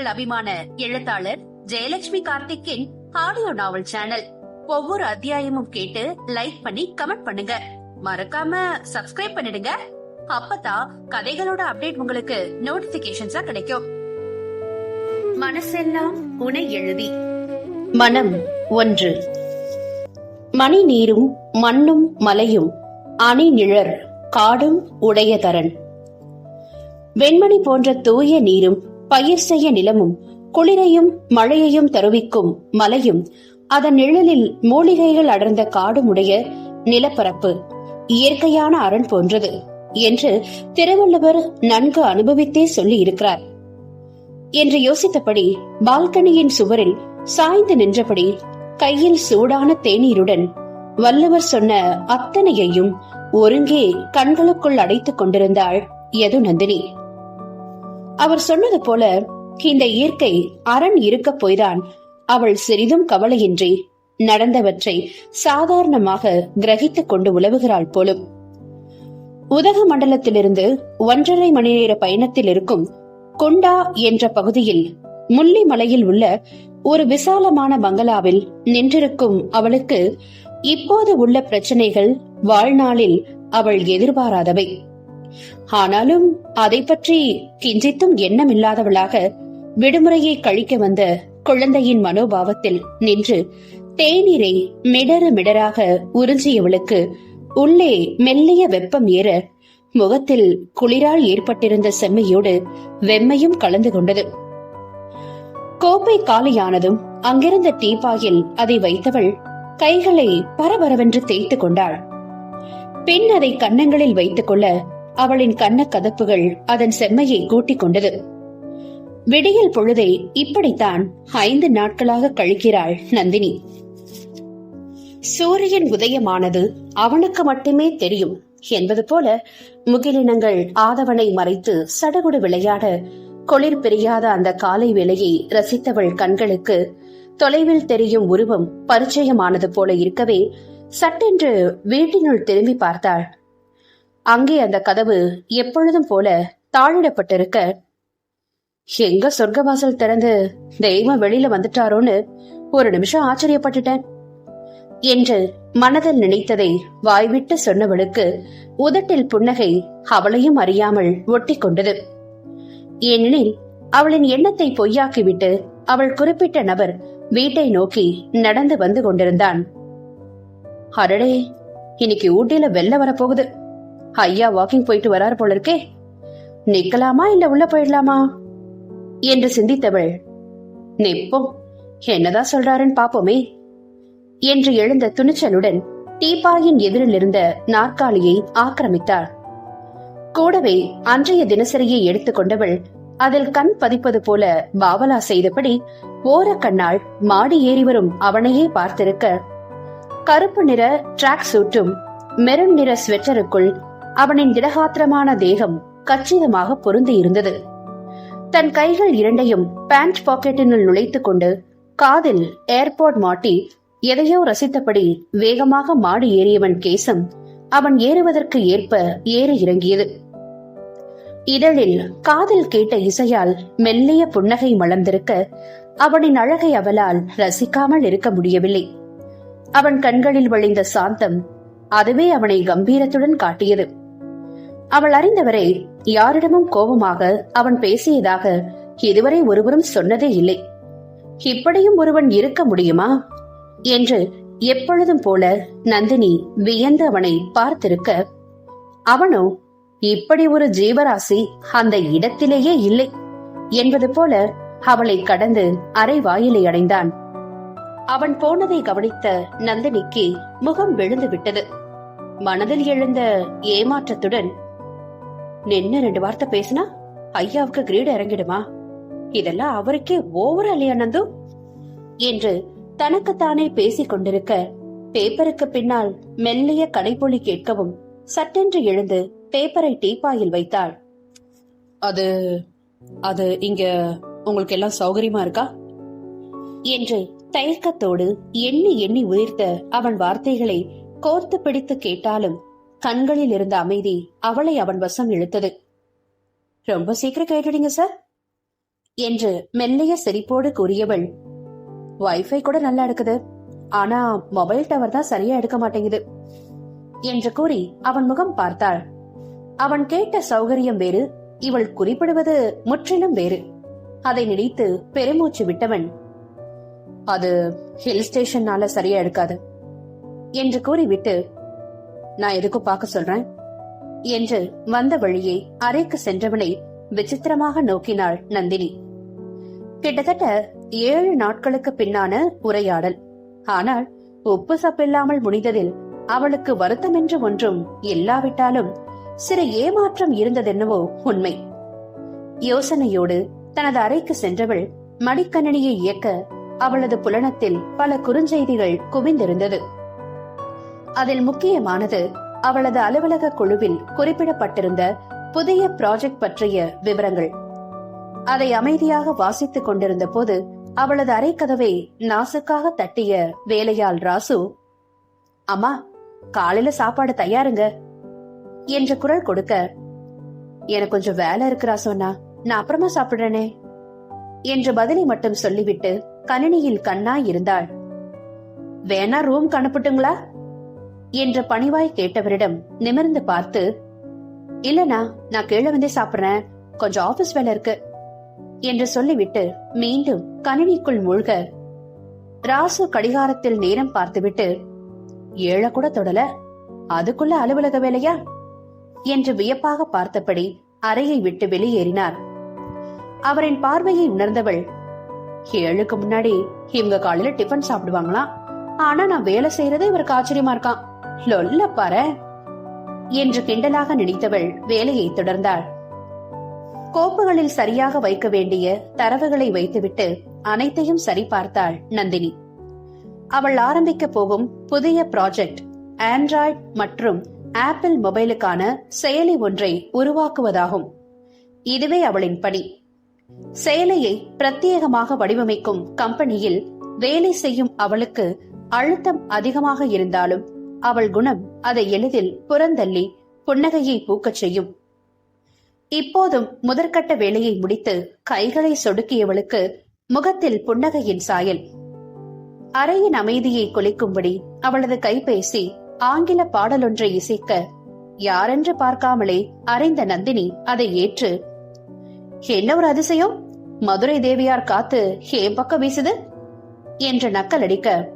உங்கள் அபிமான எழுத்தாளர் ஜெயலட்சுமி கார்த்திக்கின் ஆடியோ நாவல் சேனல் ஒவ்வொரு அத்தியாயமும் கேட்டு லைக் பண்ணி கமெண்ட் பண்ணுங்க. மறக்காம சப்ஸ்கிரைப் பண்ணிடுங்க. அப்பதான் கதைகளோட அப்டேட் உங்களுக்கு நோட்டிபிகேஷன்ஸா கிடைக்கும். மனசெல்லாம் உனை எழுதி. மனம் ஒன்று. மணி நீரும் மண்ணும் மலையும் அணி நிழற் காடும் உடையதரன். வெண்மணி போன்ற தூய நீரும் பயிர் செய்ய நிலமும் குளிரையும் மழையையும் தருவிக்கும் மலையும் அதன் நிழலில் மூலிகைகள் அடர்ந்த காடும் உடைய நிலப்பரப்பு இயற்கையான அரண் போன்றது என்று திருவள்ளுவர் நன்கு அனுபவித்தே சொல்லி இருக்கிறார் என்று யோசித்தபடி பால்கனியின் சுவரில் சாய்ந்து நின்றபடி கையில் சூடான தேநீருடன் வள்ளுவர் சொன்ன அத்தனையையும் ஒருங்கே கண்களுக்குள் அடைத்துக் கொண்டிருந்தாள் யதுநந்தினி. அவர் சொன்னது போல இந்த இயற்கை அரண் இருக்க போய்தான். அவள் சிறிதும் கவலையின்றி நடந்தவற்றை சாதாரணமாக கிரகித்துக் கொண்டு உலவுகிறாள் போலும். உதக மண்டலத்திலிருந்து ஒன்றரை மணி நேர பயணத்தில் இருக்கும் குண்டா என்ற பகுதியில் முள்ளி மலையில் உள்ள ஒரு விசாலமான பங்களாவில் நின்றிருக்கும் அவளுக்கு இப்போது உள்ள பிரச்சனைகள் வாழ்நாளில் அவள் எதிர்பாராதவை. ஆனாலும் அதை பற்றி கிஞ்சித்தும் எண்ணமில்லாதவளாக விடுமுறையை கழிக்க வந்த குழந்தையின் மனோபாவத்தில் நின்று தேநீரை மிடற மிடராக உறிஞ்சியவளுக்கு உள்ளே மெல்லிய வெப்பம் ஏற முகத்தில் குளிரால் ஏற்பட்டிருந்த செம்மையோடு வெம்மையும் கலந்து கொண்டது. கோப்பை காலியானதும் அங்கிருந்த டீபாயில் அதை வைத்தவள் கைகளை பரபரவென்று தேய்த்துக் கொண்டாள். பின் அதை கன்னங்களில் வைத்துக் கொள்ள அவளின் கண்ண கதப்புகள் அதன் செம்மையை கூட்டிக் கொண்டது விடியல் பொழுதை இப்படித்தான் ஐந்து நாட்களாக கழிக்கிறாள் நந்தினி. சூரியன் உதயமானது அவனுக்கு மட்டுமே தெரியும். என்பது போல முகிலினங்கள் ஆதவனை மறைத்து சடகுடு விளையாட குளிர் பிரியாத அந்த காலை வேளையை ரசித்தவள் கண்களுக்கு தொலைவில் தெரியும் உருவம் பரிச்சயமானது போல இருக்கவே சட்டென்று வீட்டினுள் திரும்பி பார்த்தாள். அங்கே அந்த கதவு எப்பொழுதும் போல தாழிடப்பட்டிருக்க எங்க சொர்க்கவாசல் திறந்து தெய்வம் வெளியில வந்துட்டாரோன்னு ஒரு நிமிஷம் ஆச்சரியப்பட்டுட்டேன். என்று மனதில் நினைத்ததை வாய்விட்டு சொன்னவளுக்கு உதட்டில் புன்னகை அவளையும் அறியாமல் ஒட்டி கொண்டது. ஏனெனில் அவளின் எண்ணத்தை பொய்யாக்கிவிட்டு அவள் குறிப்பிட்ட நபர் வீட்டை நோக்கி நடந்து வந்து கொண்டிருந்தான். அரடே இன்னைக்கு ஊட்டியில வெள்ள வரப்போகுது. ஐயா வாக்கிங் போயிட்டு வராரு போல இருக்கே. நிக்கலாமா இல்ல உள்ள போயிடலாமா? என்று சிந்தித்தவள். நிப்போம் என்னதான் சொல்றாருன்னு பாப்போமே. என்று எழுந்த துணிச்சலுடன் டீபாயின் எதிரில் இருந்த நாற்காலியை ஆக்கிரமித்தாள். கூடவே அன்றைய தினசரியை எடுத்துக்கொண்டவள் அதில் கண் பதிப்பது போல பாவலா செய்தபடி ஓரக்கண்ணால் மாடி ஏறி வரும் அவனையே பார்த்திருக்க. கருப்பு நிற டிராக் சூட்டும் மெரூன் நிற ஸ்வெட்டருக்குள் அவனின் திடகாத்திரமான தேகம் கச்சிதமாக பொருந்தி இருந்தது. தன் கைகள் இரண்டையும் பேண்ட் பாக்கெட்டினுள் நுழைத்துக் கொண்டு காதில் ஏர்போர்ட் மாட்டி எதையோ ரசித்தபடி வேகமாக மாடி ஏறியவன் கேசம் அவன் ஏறுவதற்கு ஏற்ப ஏறி இறங்கியது. இதழில் காதில் கேட்ட இசையால் மெல்லிய புன்னகை மலர்ந்திருக்க அவனின் அழகை அவளால் ரசிக்காமல் இருக்க முடியவில்லை. அவன் கண்களில் வழிந்த சாந்தம் அதுவே அவனை கம்பீரத்துடன் காட்டியது. அவள் அறிந்தவரை யாரிடமும் கோபமாக அவன் பேசியதாக இதுவரை ஒருவரும் சொன்னதே இல்லை. இப்படியும் ஒருவன் இருக்க முடியுமா? என்று எப்பொழுதும் போல நந்தினி வியந்து அவனை பார்த்திருக்க அவனோ இப்படி ஒரு ஜீவராசி அந்த இடத்திலேயே இல்லை என்பது போல அவளை கடந்து அரை வாயிலை அடைந்தான். அவன் போனதை கவனித்த நந்தினிக்கு முகம் விழுந்து விட்டது. மனதில் எழுந்த ஏமாற்றத்துடன் நின்னு ரெண்டு வார்த்தை பேசினா ஐயாவுக்கு கிரீடு இறங்கிடுமா? இதெல்லாம் அவருக்கே ஓவர் இல்லையா நந்து? என்று தனக்குத்தானே பேசிக் கொண்டிருக்க பேப்பருக்கு பின்னால் மெல்லிய கடைப்பொலி கேட்கவும் சட்டென்று எழுந்து பேப்பரை டீப்பாயில் வைத்தாள். அது அது இங்க உங்களுக்கு எல்லாம் சௌகரியமா இருக்கா? என்று தயக்கத்தோடு எண்ணி எண்ணி உயிர்த்த அவன் வார்த்தைகளை கோர்த்து பிடித்து கேட்டாலும் கண்களில் இருந்த அமைதி அவளை அவன் வசம் இழுத்தது. ரொம்ப சீக்கிரம் கேட்டுடுங்க சார் என்று மெல்லிய சிரிப்போடு கூறியவள். வைஃபை கூட நல்லா எடுக்குது. ஆனா மொபைல் டவர் தான் சரியா எடுக்க மாட்டேங்குது என்று கூறி அவன் முகம் பார்த்தாள். அவன் கேட்ட சௌகரியம் வேறு இவள் குறிப்பிடுவது முற்றிலும் வேறு. அதை நினைத்து பெருமூச்சு விட்டவன் அது ஹில் ஸ்டேஷன்னால சரியா எடுக்காது என்று கூறிவிட்டு நான் எதுக்கும் பார்க்க சொல்றேன். என்று வந்த வழியே அறைக்கு சென்றவனை விசித்திரமாக நோக்கினாள் நந்தினி. கிட்டத்தட்ட ஏழு நாட்களுக்கு பின்னான உரையாடல். ஆனால் உப்பு சப்பில்லாமல் முடிந்ததில் அவளுக்கு வருத்தமென்று ஒன்றும் இல்லாவிட்டாலும் சிறு ஏமாற்றம் இருந்ததென்னவோ உண்மை. யோசனையோடு தனது அறைக்கு சென்றவள் மடிக்கணினியை இயக்க அவளது புலனத்தில் பல குறுஞ்செய்திகள் குவிந்திருந்தது. அதில் முக்கியமானது அவளது அலுவலக குழுவில் குறிப்பிடப்பட்டிருந்த புதிய ப்ராஜெக்ட் பற்றிய விவரங்கள். அதை அமைதியாக வாசித்துக் கொண்டிருந்த போது அவளது கதவை நாசுக்காக தட்டிய வேலையாள் ராசு அம்மா காலையில சாப்பாடு தயாருங்க என்ற குரல் கொடுக்க எனக்கு கொஞ்சம் வேலை இருக்கிறா சொன்னா நான் அப்புறமா சாப்பிடுறேனே என்ற பதிலை மட்டும் சொல்லிவிட்டு கணினியில் கண்ணா இருந்தாள். வேணா ரூம் அனுப்பட்டுங்களா? என்ற பணிவாய் கேட்டவரிடம் நிமிர்ந்து பார்த்து இல்லனா நான் கீழே வந்தே சாப்பிடுறேன். கொஞ்சம் ஆபீஸ் வேலை இருக்கு. என்று சொல்லிவிட்டு மீண்டும் கணினிக்குள் மூழ்க. ராசு கடிகாரத்தில் நேரம் பார்த்துவிட்டு ஏழ கூட தொடல. அதுக்குள்ள அலுவலக வேலையா? என்று வியப்பாக பார்த்தபடி அறையை விட்டு வெளியேறினார். அவரின் பார்வையை உணர்ந்தவள் ஏழுக்கு முன்னாடி இவங்க காலையில டிஃபன் சாப்பிடுவாங்களாம். ஆனா நான் வேலை செய்யறதே இவருக்கு ஆச்சரியமா இருக்கான் லொல்ல பாரு. என்று கிண்டலாக நினைத்தவள் வேலையை தொடர்ந்தாள். கோப்புகளில் சரியாக வைக்க வேண்டிய தரவுகளை வைத்துவிட்டு அனைத்தையும் சரிபார்த்தாள் நந்தினி. அவள் ஆரம்பிக்க போகும் புதிய ப்ராஜெக்ட் ஆண்ட்ராய்ட் மற்றும் ஆப்பிள் மொபைலுக்கான செயலி ஒன்றை உருவாக்குவதாகும். இதுவே அவளின் பணி. செயலியை பிரத்யேகமாக வடிவமைக்கும் கம்பெனியில் வேலை செய்யும் அவளுக்கு அழுத்தம் அதிகமாக இருந்தாலும் அவள் குணம் அதை எளிதில் புறந்தள்ளி புன்னகையை பூக்கச் செய்யும். இப்போதும் முதற்கட்ட வேலையை முடித்து கைகளை சொடுக்கியவளுக்கு முகத்தில் புன்னகையின் சாயல். அறையின் அமைதியை குலைக்கும்படி அவளது கைபேசி ஆங்கில பாடலொன்றை இசைக்க யாரென்று பார்க்காமலே அறைந்த நந்தினி அதை ஏற்று என்ன ஒரு அதிசயம்? மதுரை தேவியார் காத்து ஏன் பக்கம் வீசுது? என்று நக்கல் அடிக்க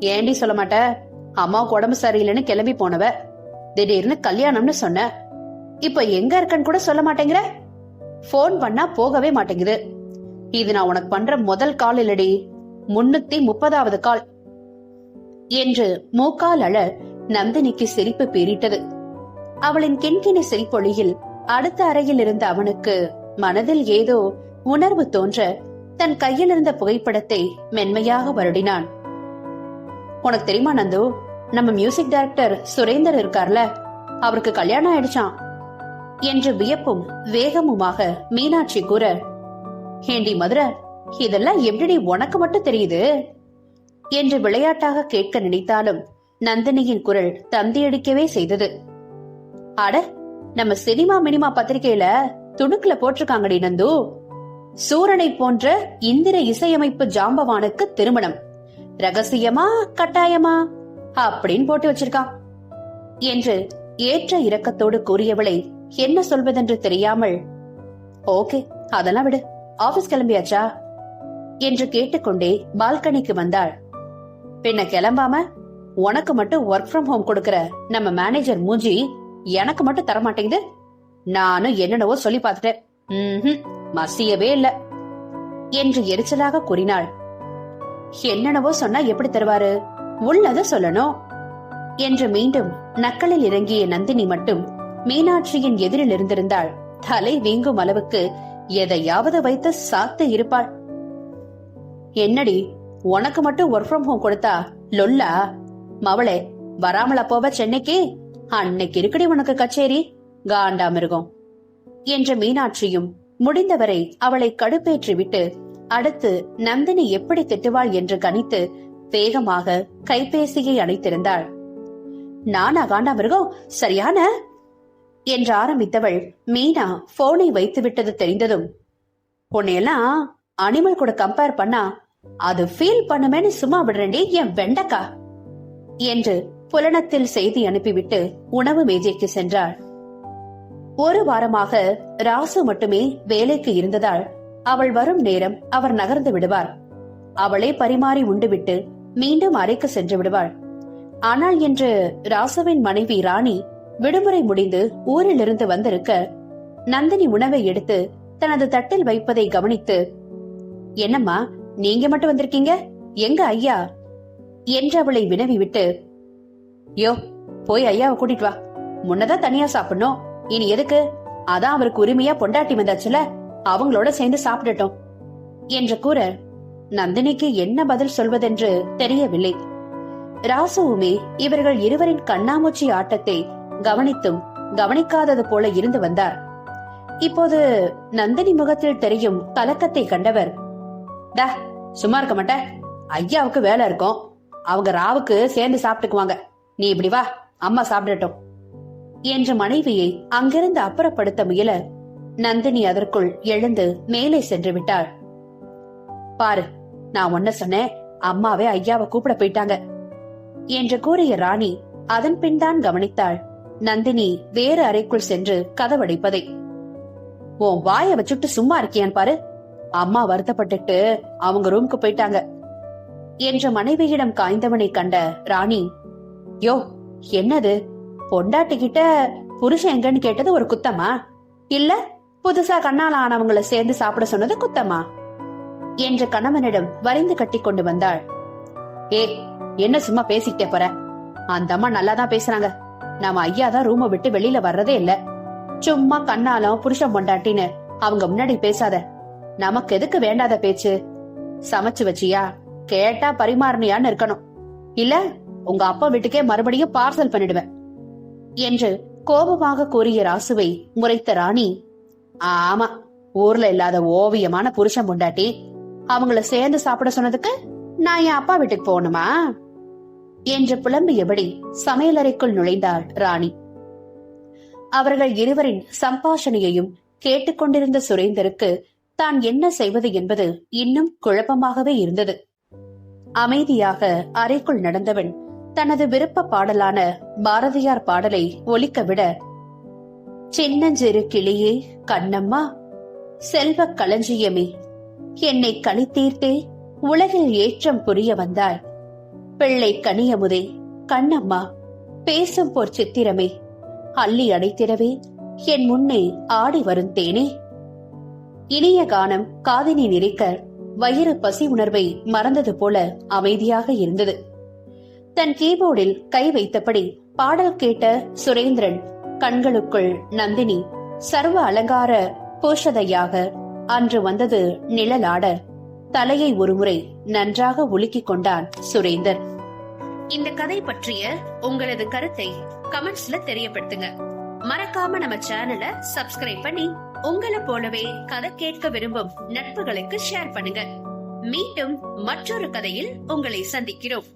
ஏண்டி சொல்ல மாட்ட? அம்மாவுக்கு உடம்பு சரியில்லைன்னு கிளம்பி போனவ. திடீர்னு கல்யாணம்னு சொன்ன. இப்ப எங்க இருக்கன்னு கூட சொல்ல மாட்டேங்கிற? போன் பண்ணா போகவே மாட்டேங்குது. இது நான் உனக்கு பண்ற முதல் கால் இல்லடி. முன்னூத்தி முப்பதாவது கால் என்று மூக்கால் அழ நந்தினிக்கு சிரிப்பு பீறிட்டது. அவளின் கிண்கிணி சிரிப்பொழியில் அடுத்த அறையில் இருந்த அவனுக்கு மனதில் ஏதோ உணர்வு தோன்ற தன் கையில் இருந்த புகைப்படத்தை மென்மையாக வருடினான். உனக்கு தெரியுமா நந்து? நம்ம மியூசிக் டைரக்டர் சுரேந்தர் இருக்கார்ல அவருக்கு கல்யாணம் ஆயிடுச்சான் என்று வியப்பும் வேகமுமாக மீனாட்சி கூற ஏண்டி மதுரை இதெல்லாம் எப்படி உனக்கு மட்டும் தெரியுது? என்று விளையாட்டாக கேட்க நினைத்தாலும் நந்தினியின் குரல் தந்தியடிக்கவே செய்தது. அட நம்ம சினிமா மினிமா பத்திரிகையில துணுக்குல போட்டிருக்காங்கடி நந்து. சூரனை போன்ற இந்திர இசையமைப்பு ஜாம்பவானுக்கு திருமணம். ரகசியமா கட்டாயமா? அப்படின்னு போட்டு வச்சிருக்கான். என்று ஏற்ற இரக்கத்தோடு கூறியவளை என்ன சொல்வதென்று தெரியாமல் ஓகே அதெல்லாம் விடு. ஆபீஸ் கிளம்பியாச்சா? என்று கேட்டுக்கொண்டே பால்கனிக்கு வந்தாள். பின்ன கிளம்பாம? உனக்கு மட்டும் ஒர்க் ஃப்ரம் ஹோம் கொடுக்கற நம்ம மேனேஜர் மூஞ்சி எனக்கு மட்டும் தர மாட்டேங்குது நானும் என்னென்னவோ சொல்லி பார்த்துட்டேன். மசியவே இல்ல. என்று எரிச்சலாக கூறினாள் என்னென்னவோ சொன்னா எப்படி தருவாரு? உள்ளத சொல்லணும். என்று மீண்டும் நக்கலில் இறங்கிய நந்தினி மட்டும் மீனாட்சியின் எதிரில் இருந்திருந்தாள். தலை வீங்கும் அளவுக்கு எதையாவது வைத்து சாத்து இருப்பாள். என்னடி உனக்கு மட்டும் ஒர்க் ஃப்ரம் ஹோம் கொடுத்தா லொல்லா? மவளே வராமலா போவ சென்னைக்கு? அன்னைக்கு இருக்குடி உனக்கு கச்சேரி? காண்டாமிருகம் என்ற மீனாட்சியும் முடிந்தவரை அவளை கடுப்பேற்றி விட்டு அடுத்து நந்தினி எப்படி திட்டுவாள் என்று கணித்து வேகமாக கைபேசியை அணைத்திருந்தாள். நானா காண்டா மிருகம் சரியான? என்று ஆரம்பித்தவள் மீனா போனை வைத்துவிட்டது தெரிந்ததும். உன்னையெல்லாம் அனிமல் கூட கம்பேர் பண்ணா அது ஃபீல் பண்ணுமேன்னு சும்மா விடுறேன்டி என் வெண்டக்கா என்று புலனத்தில் செய்தி அனுப்பிவிட்டு உணவு மேஜைக்கு சென்றாள். ஒரு வாரமாக ராசு மட்டுமே வேலைக்கு இருந்ததால் அவள் வரும் நேரம் அவர் நகர்ந்து விடுவார். அவளே பரிமாறி உண்டுவிட்டு மீண்டும் அறைக்கு சென்று விடுவாள். ஆனால் இன்று ராசுவின் மனைவி ராணி விடுமுறை முடிந்து ஊரிலிருந்து வந்திருக்க நந்தினி உணவை எடுத்து தனது தட்டில் வைப்பதை கவனித்து என்னம்மா நீங்க மட்டும் வந்திருக்கீங்க? எங்க ஐயா? என்று அவளை வினவி விட்டு யோ போய் ஐயாவை கூட்டிட்டு வா. முன்னதான் தனியா சாப்பிடணும். இனி எதுக்கு? அதான் அவருக்கு உரிமையா பொண்டாட்டி வந்தாச்சுல. அவங்களோட சேர்ந்து சாப்பிடட்டும் என்று கூற நந்தினிக்கு என்ன பதில் சொல்வதென்று தெரியவில்லை. ராசுவுமே இவர்கள் இருவரின் கண்ணாமூச்சி ஆட்டத்தை கவனித்தும் கவனிக்காதது போல இருந்து வந்தார். இப்போது நந்தினி முகத்தில் தெரியும் கலக்கத்தை கண்டவர் டா சும்மா இருக்க மாட்ட. ஐயாவுக்கு வேலை இருக்கும். அவங்க ராவுக்கு சேர்ந்து சாப்பிட்டுக்குவாங்க. நீ இப்படி வா அம்மா சாப்பிடட்டும். என்ற மனைவியை அங்கிருந்து அப்புறப்படுத்த முயல நந்தினி அதற்குள் எழுந்து மேலே சென்று விட்டாள். பாரு நான் ஒன்ன சொன்னேன் அம்மாவே ஐயாவை கூப்பிட போயிட்டாங்க என்று கூறிய ராணி அதன் பின் தான் கவனித்தாள். நந்தினி வேறு அறைக்குள் சென்று கதவடைப்பதை. உன் வாய வச்சுட்டு சும்மா இருக்கியான் பாரு அம்மா வருத்தப்பட்டுட்டு அவங்க ரூம்க்கு போயிட்டாங்க என்ற மனைவியிடம் காய்ந்தவனை கண்ட ராணி. யோ என்னது? பொண்டாட்டி கிட்ட புருஷன் எங்கன்னு கேட்டது ஒரு குத்தமா? இல்ல புதுசா கண்ணால ஆனவங்களை சேர்ந்து சாப்பிட சொன்னது குத்தமா? என்று கணவனிடம் வரைந்து கட்டி கொண்டு வந்தாள். ஏ என்ன சும்மா பேசிக்கிட்டே போற? அந்த அம்மா நல்லாதான் பேசுறாங்க. நாம ஐயா தான் ரூமை விட்டு வெளியில வர்றதே இல்ல. சும்மா கண்ணாலும் புருஷன் பொண்டாட்டின்னு அவங்க முன்னாடி பேசாத. நமக்கு எதுக்கு வேண்டாத பேச்சு? சமைச்சு வச்சியா? கேட்டா பரிமாறணியான்னு இருக்கணும். இல்ல உங்க அப்பா வீட்டுக்கே மறுபடியும் பார்சல் பண்ணிடுவேன். என்று கோபமாக கூறிய ராசுவை முறைத்த ராணி ஆமா ஊர்ல இல்லாத ஓவியமான புருஷன் முண்டாட்டி அவங்கள சேர்ந்து சாப்பிட சொன்னதுக்கு நான் என் அப்பா வீட்டுக்கு போகணுமா? என்று புலம்பியபடி சமையலறைக்குள் நுழைந்தாள் ராணி. அவர்கள் இருவரின் சம்பாஷணையையும் கேட்டுக்கொண்டிருந்த சுரேந்தருக்கு தான் என்ன செய்வது என்பது இன்னும் குழப்பமாகவே இருந்தது. அமைதியாக அறைக்குள் நடந்தவன் தனது விருப்ப பாடலான பாரதியார் பாடலை ஒலிக்க விட சின்னஞ்சிறு கிளியே கண்ணம்மா செல்வ களஞ்சியமே என்னை களித்தீர்த்தே உலகில் ஏற்றம் புரிய வந்தாய். பிள்ளை கனியமுதே கண்ணம்மா பேசும் போர் சித்திரமே அள்ளி அடைத்திடவே என் முன்னே ஆடி வரும் தேனே இனிய கானம் காதினி நிறைக்க வயிறு பசி உணர்வை மறந்தது போல அமைதியாக இருந்தது. தன் கீபோர்டில் கை வைத்தபடி பாடல் கேட்ட சுரேந்திரன் கண்களுக்குள் நந்தினி சர்வ அலங்கார பூஷதையாக அன்று வந்தது நிழலாட தலையை ஒருமுறை நன்றாக உலுக்கிக் கொண்டான் சுரேந்தர். இந்த கதை பற்றிய உங்களது கருத்தை கமெண்ட்ஸ்ல தெரியப்படுத்துங்க. மறக்காம நம்ம சேனலை சப்ஸ்கிரைப் பண்ணி உங்களை போலவே கதை கேட்க விரும்பும் நட்புகளுக்கு ஷேர் பண்ணுங்க. மீண்டும் மற்றொரு கதையில் உங்களை சந்திக்கிறோம்.